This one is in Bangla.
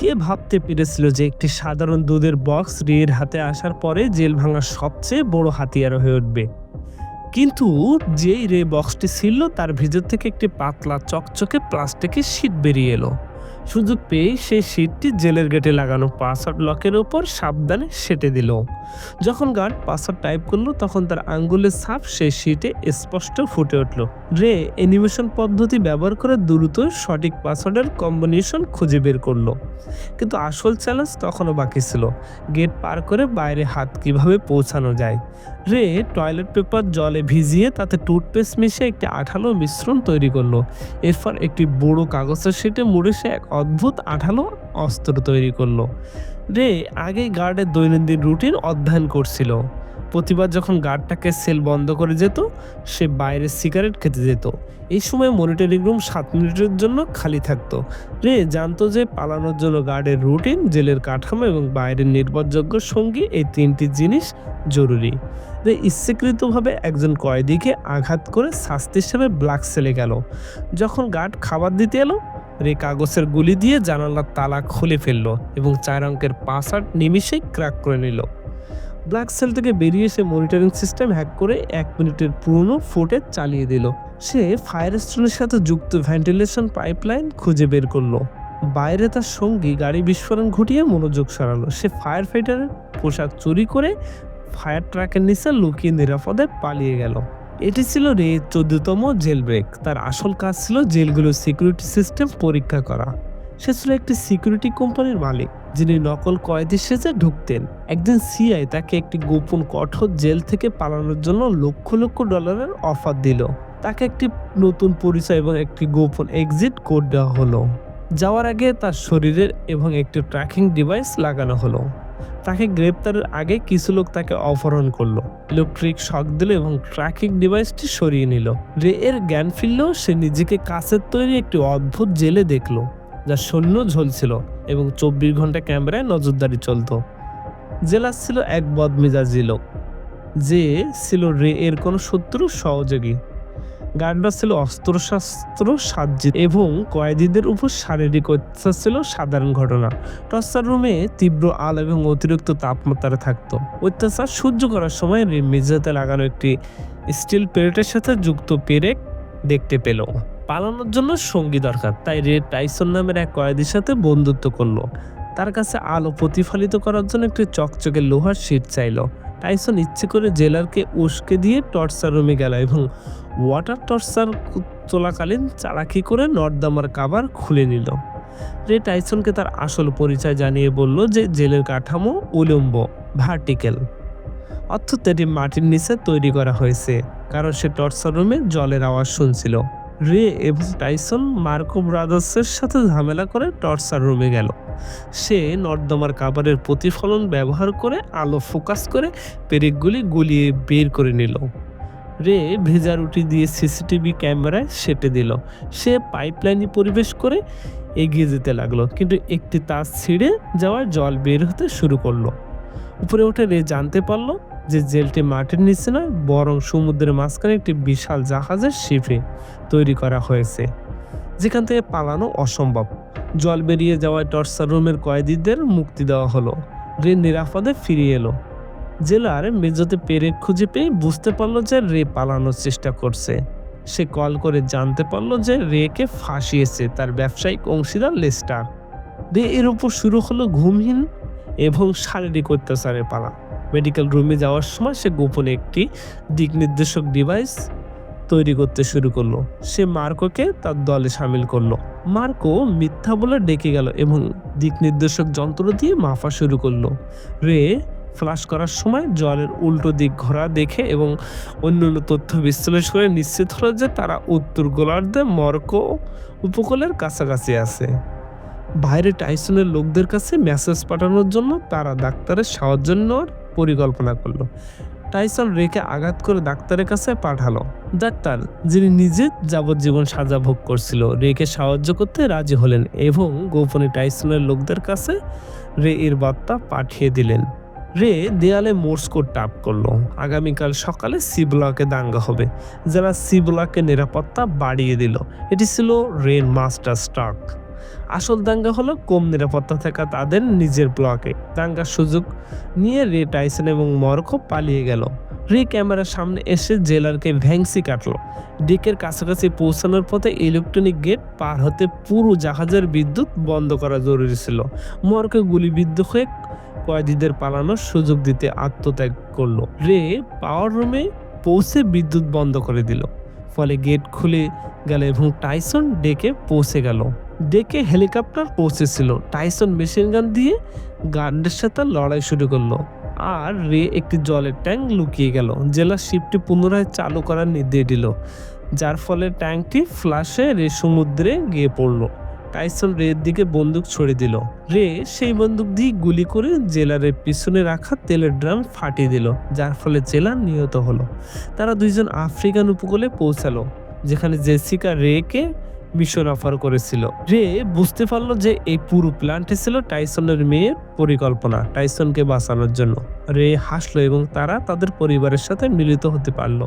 কে ভাবতে পেরেছিল যে একটি সাধারণ দুধের বক্স রিয়ের হাতে আসার পরে জেল ভাঙার সবচেয়ে বড় হাতিয়ার হয়ে উঠবে? কিন্তু যেই রে বক্সটি ছিল, তার ভিতর থেকে একটি পাতলা চকচকে প্লাস্টিকের শীত বেরিয়ে এলো। সুযোগ পেয়ে সেই শীটটি জেলের গেটে লাগানো পাসওয়ার্ড লকের ওপর সাবধানে সেটে দিল। যখন গার্ড পাসওয়ার্ড টাইপ করল, তখন তার আঙ্গুলের ছাপ সেই শীটে স্পষ্ট ফুটে উঠল। রে, অ্যানিমেশন পদ্ধতি ব্যবহার করে দ্রুত সঠিক পাসওয়ার্ডের কম্বিনেশন খুঁজে বের করল। কিন্তু আসল চ্যালেঞ্জ তখনও বাকি ছিল। গেট পার করে বাইরে হাত কীভাবে পৌঁছানো যায়? রে টয়লেট পেপার জলে ভিজিয়ে তাতে টুথপেস্ট মিশিয়ে একটি আঠালো মিশ্রণ তৈরি করল। এরপর একটি বড় কাগজের সেটে মুড়ে সে এক অদ্ভুত আঠালো অস্ত্র তৈরি করল। রে আগে গার্ডের দৈনন্দিন রুটিন অধ্যয়ন করছিল। প্রতিবার যখন গার্ডটাকে সেল বন্ধ করে যেত, সে বাইরে সিগারেট খেতে যেত। এই সময় মনিটরিং রুম সাত মিনিটের জন্য খালি থাকতো। রে, জানতো যে পালানোর জন্য গার্ডের রুটিন জেলের কাঠামো এবং বাইরের নির্ভরযোগ্য সঙ্গী এই তিনটি জিনিস জরুরি। রে, ইচ্ছাকৃতভাবে একজন কয়েদিকে আঘাত করে শাস্তি হিসেবে ব্ল্যাক সেলে গেল। যখন গার্ড খাবার দিতে এলো, রে কাগজের গুলি দিয়ে জানালার তালা খুলে ফেলল এবং চার অঙ্কের পাসওয়ার্ড নিমিশেই ক্র্যাক করে নিল। ব্ল্যাক সেল থেকে বেরিয়ে এসে মনিটরিং সিস্টেম হ্যাক করে এক মিনিটের পুরনো ফুটেজ চালিয়ে দিল। সে ফায়ার স্টেশনের সাথে যুক্ত ভেন্টিলেশন পাইপলাইন খুঁজে বের করল। বাইরে তার সঙ্গী গাড়ি বিস্ফোরণ ঘটিয়ে মনোযোগ সরালো। সে ফায়ার ফাইটারের পোশাক চুরি করে ফায়ার ট্রাকের নিচে লুকিয়ে নিরাপদে পালিয়ে গেল। এটি ছিল রে চোদ্দতম জেল ব্রেক তার আসল কাজ ছিল জেলগুলোর সিকিউরিটি সিস্টেম পরীক্ষা করা। সে ছিল একটি সিকিউরিটি কোম্পানির মালিক। যিনি নকল কয়েদি সেজে ঢুকতেন। একদিন সিআই তাকে একটি গোপন কঠোর জেল থেকে পালানোর জন্য লক্ষ লক্ষ ডলারের অফার দিল। তাকে একটি নতুন পরিচয় এবং একটি গোপন এক্সিট কোড দেওয়া হলো। যাওয়ার আগে তার শরীরের এবং একটি ট্র্যাকিং ডিভাইস লাগানো হলো। তাকে গ্রেপ্তারের আগে কিছু লোক তাকে অপহরণ করল। ইলেকট্রিক শক দিল এবং ট্র্যাকিং ডিভাইসটি সরিয়ে নিল। রে এর জ্ঞান ফিরলেও সে নিজেকে কাছের তৈরি একটি অদ্ভুত জেলে দেখল। যা সৈন্য ঝলছিল এবং চব্বিশ ঘণ্টা ক্যামেরায় নজরদারি চলতো। জেলার ছিল এক বদমেজাজি লোক। যে ছিল রে এর কোনো শত্রু সহযোগী। গার্ডরা ছিল অস্ত্রশস্ত্র সাজ্জিত এবং কয়েদিদের উপর শারীরিক অত্যাচার ছিল সাধারণ ঘটনা। টর্চার রুমে তীব্র আলো এবং অতিরিক্ত তাপমাত্রা থাকতো। অত্যাচার সহ্য করার সময় রে মেঝেতে লাগানো একটি স্টিল প্লেটের সাথে যুক্ত পেরেক দেখতে পেল। পালানোর জন্য সঙ্গী দরকার। তাই রে টাইসন নামের এক কয়েদির সাথে বন্ধুত্ব করল। তার কাছে আলো প্রতিফলিত করার জন্য একটি চকচকে লোহার শিট চাইলো। টাইসন ইচ্ছে করে জেলারকে উস্কে দিয়ে টর্চার রুমে গেল এবং ওয়াটার টর্চার চলাকালীন চালাকি করে নর্দামার কাবার খুলে নিল। রে টাইসনকে তার আসল পরিচয় জানিয়ে বলল যে জেলের কাঠামো উলম্ব, ভার্টিক্যাল। অর্থাৎ এটি মাটির নিচে তৈরি করা হয়েছে, কারণ সে টর্চার রুমে জলের আওয়াজ শুনছিল। রে এবং টাইসন মার্কো ব্রাদার্সের সাথে ঝামেলা করে টর্চার রুমে গেল। সে নর্দমার কাবারের প্রতিফলন ব্যবহার করে আলো ফোকাস করে পেরেকগুলি গুলিয়ে বের করে নিল। রে, ভেজা রুটি দিয়ে সিসিটিভি ক্যামেরায় সেটে দিল। সে পাইপলাইনে পরিবেশ করে এগিয়ে যেতে লাগল, কিন্তু একটি তাস ছিঁড়ে যাওয়ার জল বের হতে শুরু করল। উপরে উঠে রে জানতে পারল যে জেলটি মাটির নিচে নয়, বরং সমুদ্রের মাঝখানে একটি বিশাল জাহাজের শিপে তৈরি করা হয়েছে। যেখান থেকে পালানো অসম্ভব। জল বেরিয়ে যাওয়ায় টর্চার রুমের কয়েদিদের মুক্তি দেওয়া হলো। রে নিরাপদে ফিরিয়ে এলো। জেলার মেজতে পেরেক খুঁজে পেয়ে বুঝতে পারল যে রে পালানোর চেষ্টা করছে। সে কল করে জানতে পারল যে রেকে ফাঁসিয়েছে তার ব্যবসায়িক অংশীদার লেস্টার। রে এর উপর শুরু হলো ঘুমহীন এবং শারীরিক অত্যাচারে পালা। মেডিকেল রুমে যাওয়ার সময় সে গোপনে একটি দিক নির্দেশক ডিভাইস তৈরি করতে শুরু করল। সে মার্কোকে তার দলে সামিল করল। মার্কো মিথ্যা বলে ডেকে গেল এবং দিক নির্দেশক যন্ত্র দিয়ে মাফা শুরু করল। রে ফ্লাশ করার সময় জলের উল্টো দিক ঘোরা দেখে এবং অন্যান্য তথ্য বিশ্লেষণ করে নিশ্চিত হলো যে তারা উত্তর গোলার্ধে মর্কো উপকূলের কাছাকাছি আছে। বাইরে টাইসনের লোকদের কাছে মেসেজ পাঠানোর জন্য তারা ডাক্তারের সাহায্য নেওয়ার পরিকল্পনা করল। টাইসন রেকে আঘাত করে ডাক্তারের কাছে পাঠালো। ডাক্তার, যিনি নিজে যাবজ্জীবন সাজা ভোগ করছিল, রেকে সাহায্য করতে রাজি হলেন এবং গোপনে টাইসনের লোকদের কাছে রে এর বার্তা পাঠিয়ে দিলেন। রে দেয়ালে কোড টাপ করল। আগামীকাল সকালে সি ব্লকে দাঙ্গা হবে যারা সি নিরাপত্তা বাড়িয়ে দিল। এটি ছিল রেন মাস্টার স্টক আসল দাঙ্গা হলো কম নিরাপত্তা থাকা তাদের নিজের ব্লকে। দাঙ্গার সুযোগ নিয়ে রে টাইসন এবং মরকো পালিয়ে গেল। রে ক্যামেরার সামনে এসে জেলারকে ভ্যাংসি কাটলো। ডিকের কাছাকাছি পৌঁছানোর পথে ইলেকট্রনিক গেট পার হতে পুরো জাহাজের বিদ্যুৎ বন্ধ করা জরুরি ছিল। মরকে গুলিবিদ্ধ হয়ে কয়েদিদের পালানোর সুযোগ দিতে আত্মত্যাগ করল। রে পাওয়ার রুমে পৌঁছে বিদ্যুৎ বন্ধ করে দিল। ফলে গেট খুলে গেল এবং টাইসন ডেকে পৌঁছে গেল। ডেকে হেলিকপ্টার পৌঁছেছিল। টাইসন মেশিন গান দিয়ে গার্ডের সাথে লড়াই শুরু করল। আর রে একটি জলের ট্যাঙ্ক লুকিয়ে গেল। জেলার শিপটি পুনরায় চালু করার নির্দেশ দিল, যার ফলে ট্যাঙ্কটি ফ্লাশে রে সমুদ্রে গিয়ে পড়ল। টাইসন রের দিকে বন্দুক ছড়ে দিল। রে সেই বন্দুক দিয়ে গুলি করে জেলারের পিছনে রাখা তেলের ড্রাম ফাটিয়ে দিল, যার ফলে জেলার নিহত হলো। তারা দুইজন আফ্রিকান উপকূলে পৌঁছালো, যেখানে জেসিকা রেকে মিশন অফার করেছিল। রে, বুঝতে পারল যে এই পুরো প্ল্যানটি ছিল টাইসনের মেয়ের পরিকল্পনা টাইসনকে বাঁচানোর জন্য। রে হাসলো এবং তারা তাদের পরিবারের সাথে মিলিত হতে পারল।